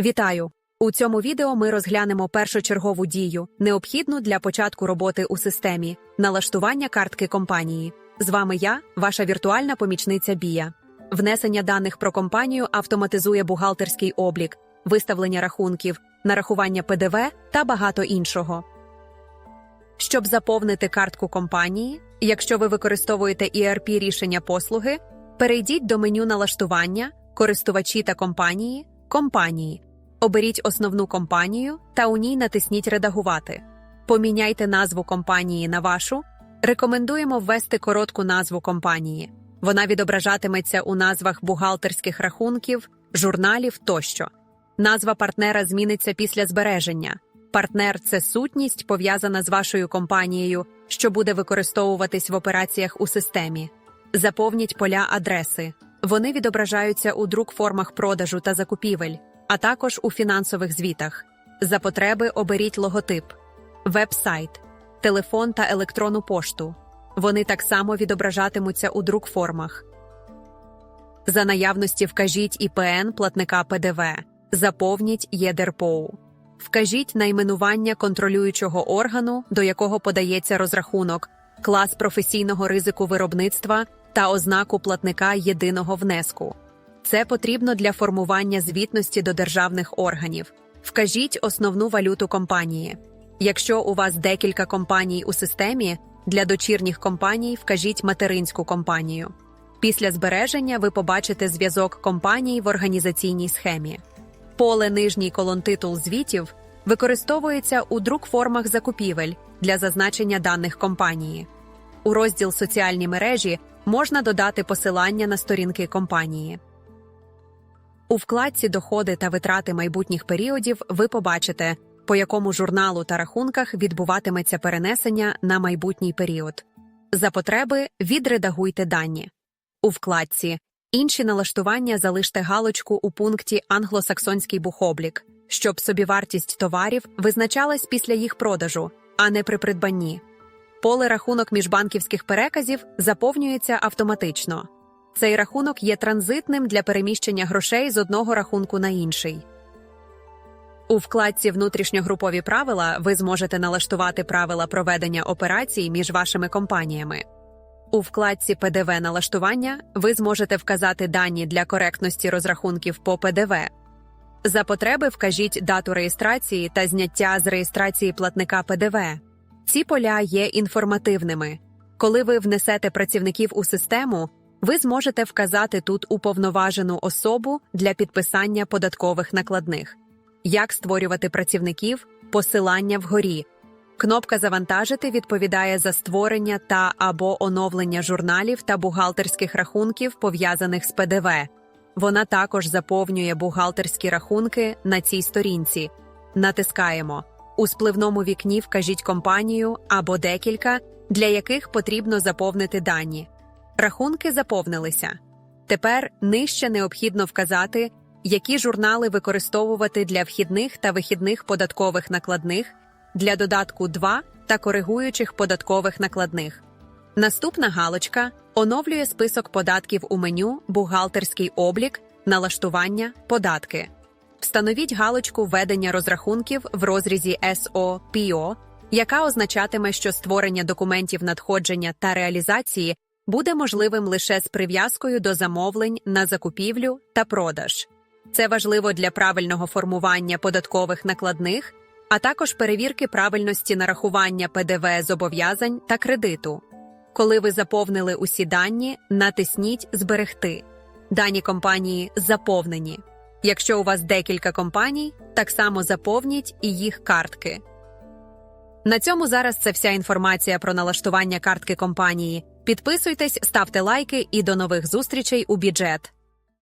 Вітаю! У цьому відео ми розглянемо першочергову дію, необхідну для початку роботи у системі налаштування картки компанії. З вами я, ваша віртуальна помічниця Бія. Внесення даних про компанію автоматизує бухгалтерський облік, виставлення рахунків, нарахування ПДВ та багато іншого. Щоб заповнити картку компанії, якщо ви використовуєте ERP рішення послуги, перейдіть до меню налаштування, користувачі та компанії, компанії. Оберіть основну компанію та у ній натисніть Редагувати. Поміняйте назву компанії на вашу. Рекомендуємо ввести коротку назву компанії. Вона відображатиметься у назвах бухгалтерських рахунків, журналів тощо. Назва партнера зміниться після збереження. Партнер це сутність, пов'язана з вашою компанією, що буде використовуватись в операціях у системі. Заповніть поля адреси. Вони відображаються у друк-формах продажу та закупівель, а також у фінансових звітах. За потреби оберіть логотип, веб-сайт, телефон та електронну пошту. Вони так само відображатимуться у друк-формах. За наявності вкажіть ІПН платника ПДВ. Заповніть ЄДРПОУ. Вкажіть найменування контролюючого органу, до якого подається розрахунок, клас професійного ризику виробництва та ознаку платника єдиного внеску. Це потрібно для формування звітності до державних органів. Вкажіть основну валюту компанії. Якщо у вас декілька компаній у системі, для дочірніх компаній вкажіть материнську компанію. Після збереження ви побачите зв'язок компаній в організаційній схемі. Поле нижній колонтитул звітів використовується у друк-формах закупівель для зазначення даних компанії. У розділ Соціальні мережі можна додати посилання на сторінки компанії. У вкладці Доходи та витрати майбутніх періодів ви побачите, по якому журналу та рахунках відбуватиметься перенесення на майбутній період. За потреби відредагуйте дані. У вкладці Інші налаштування залиште галочку у пункті Англосаксонський бухоблік, щоб собівартість товарів визначалась після їх продажу, а не при придбанні. Поле рахунок міжбанківських переказів заповнюється автоматично. Цей рахунок є транзитним для переміщення грошей з одного рахунку на інший. У вкладці Внутрішньогрупові правила ви зможете налаштувати правила проведення операцій між вашими компаніями. У вкладці ПДВ налаштування ви зможете вказати дані для коректності розрахунків по ПДВ. За потреби вкажіть дату реєстрації та зняття з реєстрації платника ПДВ. Ці поля є інформативними. Коли ви внесете працівників у систему, ви зможете вказати тут уповноважену особу для підписання податкових накладних, як створювати працівників, посилання вгорі. Кнопка Завантажити відповідає за створення та або оновлення журналів та бухгалтерських рахунків, пов'язаних з ПДВ. Вона також заповнює бухгалтерські рахунки на цій сторінці. Натискаємо. У спливному вікні вкажіть компанію або декілька, для яких потрібно заповнити дані. Рахунки заповнилися. Тепер нижче необхідно вказати, які журнали використовувати для вхідних та вихідних податкових накладних для додатку 2 та коригуючих податкових накладних. Наступна галочка оновлює список податків у меню Бухгалтерський облік, налаштування, податки. Встановіть галочку введення розрахунків в розрізі ПІО, яка означатиме, що створення документів надходження та реалізації буде можливим лише з прив'язкою до замовлень на закупівлю та продаж. Це важливо для правильного формування податкових накладних а також перевірки правильності нарахування ПДВ зобов'язань та кредиту. Коли ви заповнили усі дані, натисніть Зберегти. Дані компанії заповнені. Якщо у вас декілька компаній, так само заповніть і їх картки. На цьому зараз це вся інформація про налаштування картки компанії. Підписуйтесь, ставте лайки і до нових зустрічей у бюджет.